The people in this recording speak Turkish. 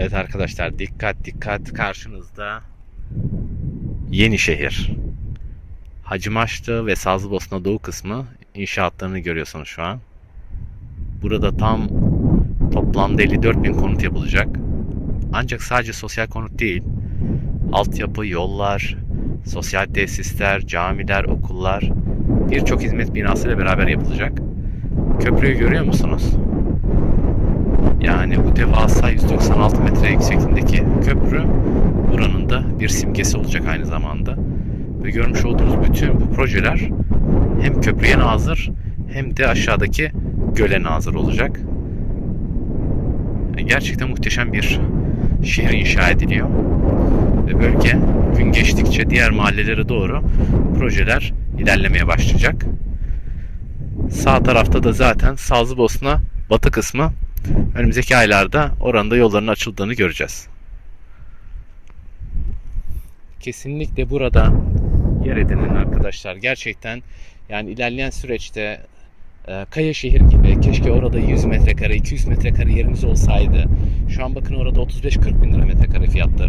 Evet arkadaşlar dikkat dikkat karşınızda Yenişehir. Hacımaşlı ve Sazlıbosna Doğu kısmı inşaatlarını görüyorsunuz şu an. Burada tam toplamda 54 bin konut yapılacak. Ancak sadece sosyal konut değil, altyapı, yollar, sosyal tesisler, camiler, okullar, birçok hizmet binasıyla beraber yapılacak. Köprüyü görüyor musunuz? Yani bu devasa 196 metre yüksekliğindeki köprü buranın da bir simgesi olacak aynı zamanda. Ve görmüş olduğunuz bütün bu projeler hem köprüye nazır hem de aşağıdaki göle nazır olacak. Gerçekten muhteşem bir şehir inşa ediliyor. Ve bölge gün geçtikçe diğer mahallelere doğru projeler ilerlemeye başlayacak. Sağ tarafta da zaten Sazlıbosna batı kısmı önümüzdeki aylarda oranda yolların açıldığını göreceğiz. Kesinlikle burada yer edinin arkadaşlar. Gerçekten yani ilerleyen süreçte e, Kaya şehir gibi keşke orada 100 metrekare 200 metrekare yeriniz olsaydı. Şu an bakın orada 35-40 bin lira metrekare fiyatları.